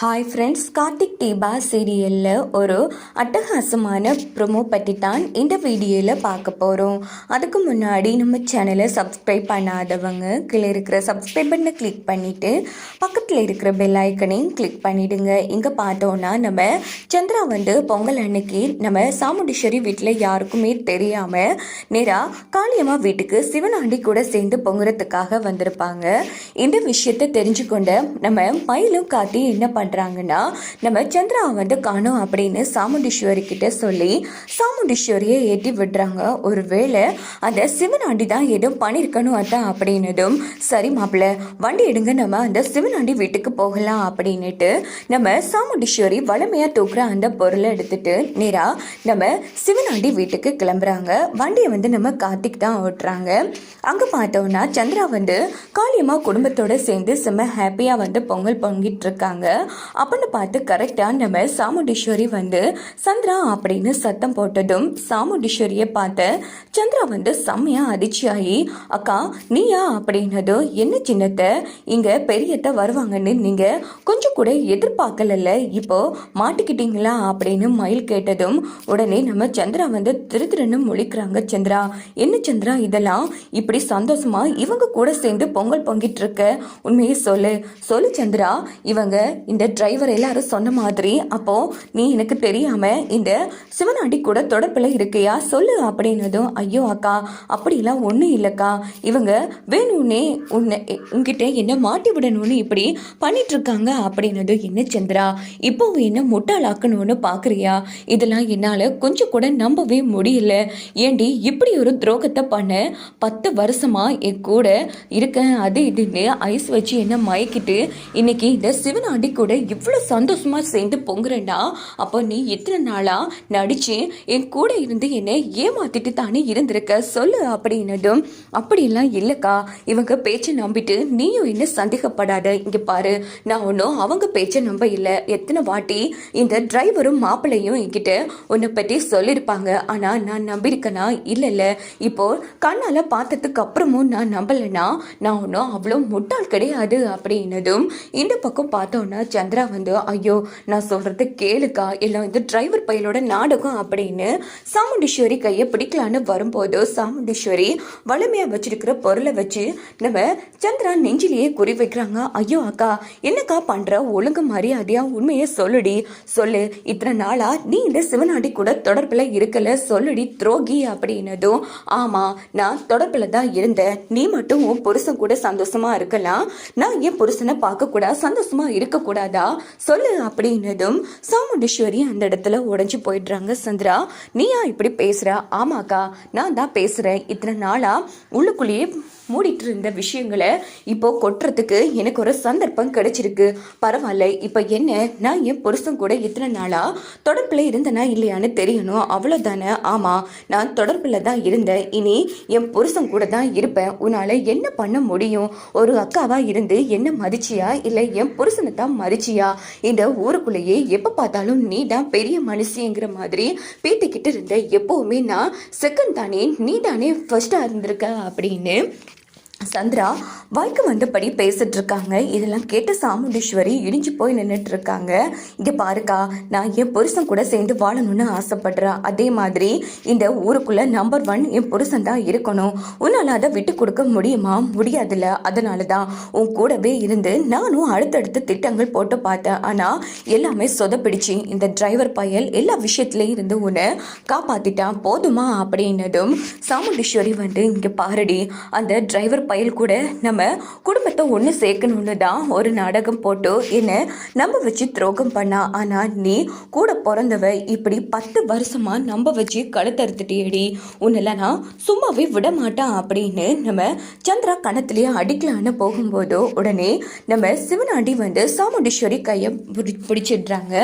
Hi friends Karthik Deepa சீரியலில் ஒரு அட்டகாசமான ப்ரொமோ பற்றி தான் இந்த வீடியோவில் பார்க்க போகிறோம் அதுக்கு முன்னாடி நம்ம சேனலை சப்ஸ்கிரைப் பண்ணாதவங்க கீழே இருக்கிற சப்ஸ்கிரைப் பண்ணை கிளிக் பண்ணிவிட்டு பக்கத்தில் இருக்கிற பெல் ஐக்கனையும் கிளிக் பண்ணிவிடுங்க இங்கே பார்த்தோன்னா நம்ம சந்திரா வந்து பொங்கல் அன்னைக்கு நம்ம சாமுண்டீஸ்வரி வீட்டில் யாருக்குமே தெரியாமல் நேராக காளியம்மா வீட்டுக்கு சிவனாண்டி கூட சேர்ந்து பொங்குறதுக்காக வந்திருப்பாங்க. இந்த விஷயத்தை தெரிஞ்சுக்கொண்ட நம்ம மயிலும் காட்டி என்ன பண்ணுறாங்கன்னா நம்ம சந்திரா வந்து காணும் அப்படின்னு சாமுண்டீஸ்வரி கிட்ட சொல்லி சாமுண்டீஸ்வரியை ஏற்றி விடுறாங்க. ஒருவேளை அந்த சிவனாண்டி தான் எதுவும் பண்ணியிருக்கணும் அதான் அப்படின்னதும் சரி மாப்பிள்ள வண்டி எடுங்க நம்ம அந்த சிவனாண்டி வீட்டுக்கு போகலாம் அப்படின்னுட்டு நம்ம சாமுண்டீஸ்வரி வளமையாக தூக்குற அந்த பொருளை எடுத்துட்டு நேராக நம்ம சிவனாண்டி வீட்டுக்கு கிளம்புறாங்க. வண்டியை வந்து நம்ம கார்த்திக் தான் ஓட்டுறாங்க. அங்கே பார்த்தோம்னா சந்திரா வந்து காளியம்மா குடும்பத்தோடு சேர்ந்து செம்ம ஹாப்பியாக வந்து பொங்கல் பொங்கிட்டு இருக்காங்க. அப்படின்னு பார்த்து கரெக்டாக நம்ம சாமுண்டீஸ்வரி வந்து சந்திரா அப்படின்னு சத்தம் போட்டதும் சாமுண்டீஸ்வரியை பார்த்து சந்திரா வந்து செம்மையாக அதிர்ச்சியாகி அக்கா நீயா? அப்படின்னதும் என்ன சின்னத்தை? இங்கே பெரியத்தை வருவாங்கன்னு நீங்கள் கொஞ்சம் கூட எதிர்பார்க்கலல்ல? இப்போ மாட்டிக்கிட்டீங்களா? அப்படின்னு மயில் கேட்டதும் உடனே நம்ம சந்திரா வந்து திரு திருன்னு முழிக்கிறாங்க. சந்திரா என்ன சந்திரா இதெல்லாம்? இப்படி சந்தோஷமா இவங்க கூட சேர்ந்து பொங்கல் பொங்கிட்டு இருக்க? உண்மையை சொல்லு. சொல்லு சந்திரா இவங்க இந்த டிரைவர் எல்லாரும் சொன்ன மாதிரி அப்போ நீ எனக்கு தெரியாம இந்த சிவனாண்டி கூட தொடர்பில் இருக்கியா? சொல்லு அப்படின்னதும் ஐயோ அக்கா அப்படிலாம் ஒன்றும் இல்லைக்கா. இவங்க வேணும்னே உன்னை உங்ககிட்ட என்ன மாட்டி விடணும்னு இப்படி பண்ணிட்டு இருக்காங்க என்ன சந்திரா இப்போ என்ன முட்டாளாக்கணும்னு பார்க்குறியா இதெல்லாம் என்னால் கொஞ்சம் கூட நம்பவே முடியல. ஏண்டி இப்படி ஒரு துரோகத்தை பண்ண பத்து வருஷமா என் கூட இருக்கேன். அது இதுன்னு ஐஸ் வச்சு என்ன மயக்கிட்டு இன்னைக்கு இந்த சிவனாண்டி கூட இவ்வளோ சந்தோஷமா சேர்ந்து பொங்குறேன்னா அப்போ நீ இத்தனை நாளா நடிச்சு என் கூட இருந்து என்னை ஏமாத்திட்டு தானே இருந்திருக்க? சொல்லு அப்படின்னதும் அப்படியெல்லாம் இல்லைக்கா. இவங்க பேச்சை நம்பிட்டு நீயும் என்ன சந்தேகப்படாத? இங்க பாரு நான் ஒன்றும் அவங்க பேச்சை நம்ப இல்லை. எத்தனை வாட்டி இந்த டிரைவரும் மாப்பிள்ளையும் என்கிட்ட உன்னை பற்றி சொல்லியிருப்பாங்க. ஆனா நான் நம்பியிருக்கேனா? இல்லை இல்லை இப்போ கண்ணால் பார்த்ததுக்கு அப்புறமும் நான் நம்பலைன்னா நான் ஒன்றும் அவ்வளோ முட்டாள் கிடையாது. அப்படின்னதும் இந்த பக்கம் பார்த்தோன்னா சந்திரா வந்து ஐயோ நான் சொல்கிறது கேளுக்கா? எல்லாம் வந்து டிரைவர் பையலோட நாடகம் அப்படின்னு சாமுண்டீஸ்வரி கையை பிடிக்கலான்னு வரும்போது சாமுண்டீஸ்வரி வலிமையாக வச்சிருக்கிற பொருளை வச்சு நம்ம சந்திரா நெஞ்சிலேயே குறி வைக்கிறாங்க. ஐயோ அக்கா என்னக்கா பண்ணுற ஒழுங்கு மரியாதையாக உண்மையை சொல்லுடி. சொல்லு. இத்தனை நாளாக நீ இந்த சிவனாடி கூட தொடர்பில் இருக்கல. சொல்லுடி துரோகி அப்படின்னதும் ஆமாம் நான் தொடர்பில் தான் இருந்தேன். நீ மட்டும் உன் புருஷன் கூட சந்தோஷமாக இருக்கலாம். நான் என் புருஷனை பார்க்கக்கூடாது சந்தோஷமாக இருக்கக்கூடாது. இருக்க சொல்லு அப்படின்னதும் சாமுண்டீஸ்வரி அந்த இடத்துல உடைஞ்சு போயிடுறாங்க சந்திரா. நீயா இப்படி பேசுற? ஆமாக்கா நான் தான் பேசுறேன். இத்தனை நாளா உள்ளுக்குள்ளேயே மூடிட்டு இருந்த விஷயங்களை இப்போ கொட்டுறதுக்கு எனக்கு ஒரு சந்தர்ப்பம் கிடைச்சிருக்கு. பரவாயில்ல இப்போ என்ன? நான் என் புருஷன் கூட இத்தனை நாளா தொடர்பில் இருந்தனா இல்லையான்னு தெரியணும். அவ்வளோதானே ஆமாம் நான் தொடர்பில் தான் இருந்தேன். இனி என் புருஷன் கூட தான் இருப்பேன். உன்னால் என்ன பண்ண முடியும்? ஒரு அக்காவா இருந்து என்ன மதிச்சியா? இல்லை என் புருஷனை தான் மதிச்சியா? இந்த ஊருக்குள்ளேயே எப்போ பார்த்தாலும் நீ தான் பெரிய மனுஷிங்கிற மாதிரி பேட்டிக்கிட்டு இருந்த எப்போவுமே நான் செகண்ட் தானே நீ தானே ஃபர்ஸ்டாக இருந்திருக்க அப்படின்னு சந்திரா வாய்க்கு வந்தபடி பேசிட்டு இருக்காங்க இதெல்லாம் கேட்டு சாமுண்டீஸ்வரி இடிஞ்சு போய் நின்றுட்டு இருக்காங்க இங்க பாருக்கா நான் என் புருஷன் கூட சேர்ந்து வாழணும்னு ஆசைப்படுறேன் அதே மாதிரி இந்த ஊருக்குள்ள நம்பர் ஒன் என் புருஷன் தான் இருக்கணும். உன்னால அதை விட்டு கொடுக்க முடியுமா? முடியாதுல்ல. அதனால தான் உன் கூடவே இருந்து நானும் அடுத்தடுத்த திட்டங்கள் போட்டு பார்த்தேன். ஆனா எல்லாமே சொதப்பிடிச்சு. இந்த டிரைவர் பயல் எல்லா விஷயத்துலையும் இருந்து உன்னை காப்பாத்திட்டான். போதுமா? அப்படின்னதும் சாமுண்டீஸ்வரி வந்து இங்க பாருடி அந்த டிரைவர் பயல் கூட நம்ம குடும்பத்தை ஒன்று சேர்க்கணும்னு தான் ஒரு நாடகம் போட்டு என்ன நம்ம வச்சு துரோகம் பண்ணா. ஆனா நீ கூட பிறந்தவ இப்படி பத்து வருஷமா நம்ம வச்சு கழுத்தறுத்துட்டேடி உன்னெல்லாம் நான் சும்மாவே விட மாட்டான் அப்படின்னு நம்ம சந்திரா கணத்திலேயே அடிக்கலான்னு போகும்போதோ உடனே நம்ம சிவனாண்டி வந்து சாமுண்டீஸ்வரி கையை பிடி பிடிச்சிடுறாங்க.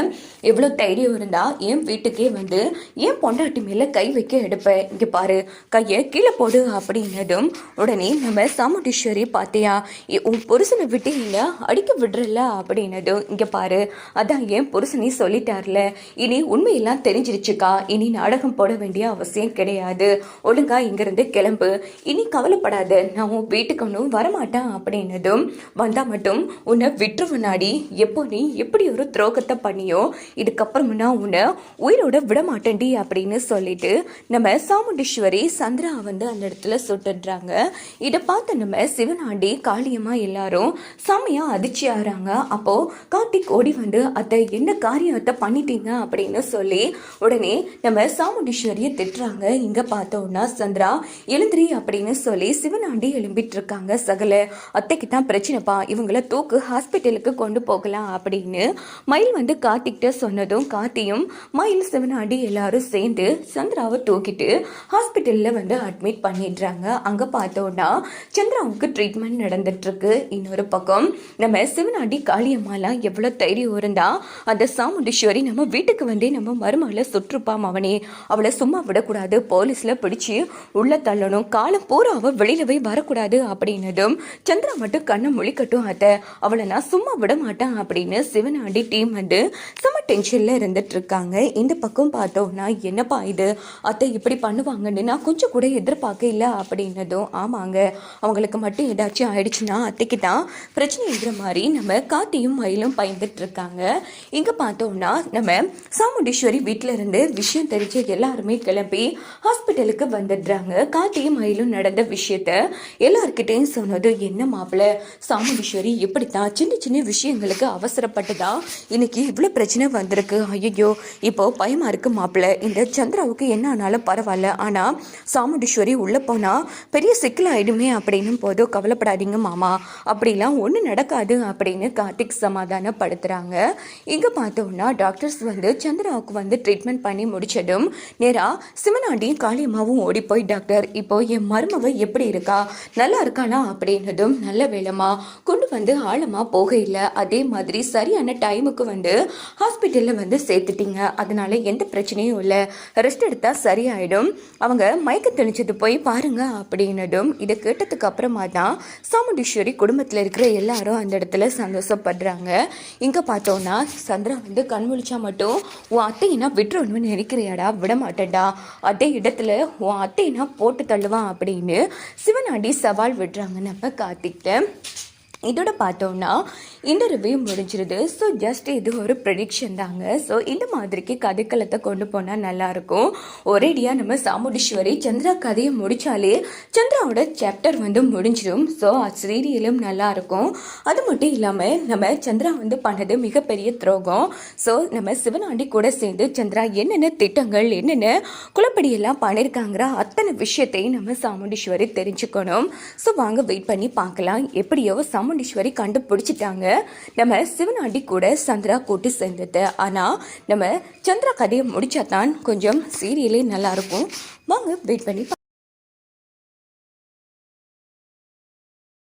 எவ்வளோ தைரியம் இருந்தா என் வீட்டுக்கே வந்து என் பொண்டாட்டி மேலே கை வைக்க எடுப்பேன் இங்கே பாரு கையை கீழே போடு அப்படின்னதும் உடனே நம்ம சாமுண்டீஸ்வரி பார்த்தியா இ- உன் புருஷனை விட்டு இல்லை அடிக்க விடுறல அப்படின்னதும் இங்கே பாரு அதான் என் புருஷனே சொல்லிட்டார்ல. இனி உண்மையெல்லாம் தெரிஞ்சிருச்சுக்கா. இனி நாடகம் போட வேண்டிய அவசியம் கிடையாது. ஒழுங்கா இங்கிருந்து கிளம்பு. இனி கவலைப்படாத நான் உன் வீட்டுக்கு ஒன்றும் வரமாட்டேன் அப்படின்னதும் வந்தால் மட்டும் உன்னை விட்டுருவனாடி எப்போ நீ எப்படி ஒரு துரோகத்தை பண்ணியோ இதுக்கப்புறம் நான் உன்னை உயிரோட விட மாட்டேன்டி அப்படின்னு சொல்லிட்டு நம்ம சாமுண்டீஸ்வரி சந்திரா வந்து அந்த இடத்துல சுட்டுடுறாங்க. இதை பார்த்து நம்ம சிவனாண்டி காளியம்மா எல்லாரும் செம்மையாக அதிர்ச்சி ஆகிறாங்க. அப்போது கார்த்திக் ஓடி வந்து அத்தை என்ன காரியத்தை பண்ணிட்டீங்க? அப்படின்னு சொல்லி உடனே நம்ம சாமுண்டீஸ்வரியை திட்டுறாங்க. இங்கே பார்த்தோம்னா சந்திரா எழுந்திரி அப்படின்னு சொல்லி சிவனாண்டி எழும்பிட்டு இருக்காங்க சகல அத்தைக்கு தான் பிரச்சனைப்பா இவங்கள தூக்கு ஹாஸ்பிட்டலுக்கு கொண்டு போகலாம் அப்படின்னு மயில் வந்து கார்த்திக்கிட்ட சொன்னதும் கார்த்தியும் மயில் சிவனாண்டி எல்லாரும் சேர்ந்து சந்திராவை தூக்கிட்டு ஹாஸ்பிட்டலில் வந்து அட்மிட் பண்ணிடுறாங்க. அங்கே பார்த்தோன்னா சந்திராவுக்கு ட்ரீட்மெண்ட் நடந்துட்டுருக்கு. இன்னொரு பக்கம் நம்ம சிவனாடி காளியம்மாலாம் எவ்வளோ தைரியம் இருந்தா அந்த சாமுண்டீஸ்வரி நம்ம வீட்டுக்கு வந்து நம்ம மருமகளை சுற்றுப்பாம் அவனே. அவளை சும்மா விடக்கூடாது போலீஸில் பிடிச்சி உள்ள தள்ளணும் காலம் பூரா அவள் வெளியிலவே வரக்கூடாது அப்படின்னதும் சந்திரா மட்டும் கண்ணை முழிக்கட்டும் அத்தை. அவளை நான் சும்மா விட மாட்டேன் அப்படின்னு சிவனாடி டீம் வந்து செம்ம டென்ஷனில் இருந்துட்டுருக்காங்க. இந்த பக்கம் பார்த்தோம்னா என்னப்பா இது? அத்தை இப்படி பண்ணுவாங்கன்னு நான் கொஞ்சம் கூட எதிர்பார்க்க இல்லை அப்படின்னதும் ஆமாங்க. அவங்களுக்கு மட்டும் ஏதாச்சும் ஆயிடுச்சுன்னா அத்தைக்கு தான் பிரச்சனைங்கிற மாதிரி நம்ம காத்தியும் மயிலும் பயந்துட்டு இருக்காங்க. இங்கே பார்த்தோம்னா நம்ம சாமுண்டீஸ்வரி வீட்டில் இருந்து விஷயம் தெரிஞ்ச எல்லாருமே கிளம்பி ஹாஸ்பிட்டலுக்கு வந்துடுறாங்க. காத்தியும் மயிலும் நடந்த விஷயத்த எல்லார்கிட்டையும் சொன்னது என்ன மாப்பிள்ள சாமுண்டீஸ்வரி இப்படித்தான் சின்ன சின்ன விஷயங்களுக்கு அவசரப்பட்டுதா? இன்னைக்கு இவ்வளோ பிரச்சனை வந்திருக்கு. ஐயோ இப்போ பயமா இருக்கு மாப்பிள்ள இந்த சந்திராவுக்கு என்ன ஆனாலும் பரவாயில்ல. ஆனால் சாமுண்டீஸ்வரி உள்ளே போனால் பெரிய சிக்கல் ஆயிடுமே அப்படின்னும் போது கவலைப்படாதீங்க மாமா அப்படிலாம் ஒன்றும் நடக்காது அப்படின்னு கார்த்திக் சமாதானப்படுத்துகிறாங்க இங்கே பார்த்தோம்னா டாக்டர்ஸ் வந்து சந்திராவுக்கு வந்து ட்ரீட்மெண்ட் பண்ணி முடிச்சதும் நேராக சிவனாண்டியும் காளியம்மாவும் ஓடி போய் டாக்டர் இப்போ என் மருமவ எப்படி இருக்கா? நல்லா இருக்கானா அப்படின்னதும் நல்ல வேலைமா கொண்டு வந்து ஆழமாக போக இல்லை அதே மாதிரி சரியான டைமுக்கு வந்து ஹாஸ்பிட்டலில் வந்து சேர்த்துட்டீங்க. அதனால எந்த பிரச்சனையும் இல்லை. ரெஸ்ட் எடுத்தால் சரியாயிடும். அவங்க மயக்க தெளிச்சது போய் பாருங்க அப்படின்னதும் இதை கேட்டதுக்கு அப்புறமா தான் சாமுண்டீஸ்வரி குடும்பத்தில் இருக்கிற எல்லாரும் அந்த இடத்துல சந்தோஷப்படுறாங்க. இங்கே பார்த்தோன்னா சந்திரா வந்து கண் முழிச்சா மட்டும் உன் அத்தையினா விட்டுறணும்னு நினைக்கிறியாடா? விட மாட்டேன்டா அதே இடத்துல உன் அத்தையினா போட்டு தள்ளுவான் அப்படின்னு சிவனாண்டி சவால் விடுறாங்க நம்ம கார்த்திக்கிட்ட இதோட பார்த்தோம்னா இந்த ரிவ்யூ முடிஞ்சிருது. ஸோ ஜஸ்ட் இது ஒரு ப்ரெடிக்ஷன் தாங்க. ஸோ இந்த மாதிரிக்கு கதைக்களத்தை கொண்டு போனால் நல்லாயிருக்கும் ஒரேடியாக நம்ம சாமுண்டீஸ்வரி சந்திரா கதையை முடித்தாலே சந்திராவோட சாப்டர் வந்து முடிஞ்சிடும் ஸோ சீரியலும் நல்லாயிருக்கும் அது மட்டும் இல்லாமல் நம்ம சந்திரா வந்து பண்ணது மிகப்பெரிய துரோகம். ஸோ நம்ம சிவனாண்டி கூட சேர்ந்து சந்திரா என்னென்ன திட்டங்கள் என்னென்ன குளப்படியெல்லாம் பண்ணியிருக்காங்கிற அத்தனை விஷயத்தையும் நம்ம சாமுண்டீஸ்வரி தெரிஞ்சுக்கணும். ஸோ வாங்க வெயிட் பண்ணி பார்க்கலாம். எப்படியோ சாமுண்டீஸ்வரி கண்டுபிடிச்சிட்டாங்க. நம்ம சிவனாண்டி கூட சந்திரா கூட்டி சேர்ந்தது ஆனால் நம்ம சந்திரா கதையை முடிச்சா தான் கொஞ்சம் சீரியலே நல்லாயிருக்கும் வாங்க வெயிட் பண்ணி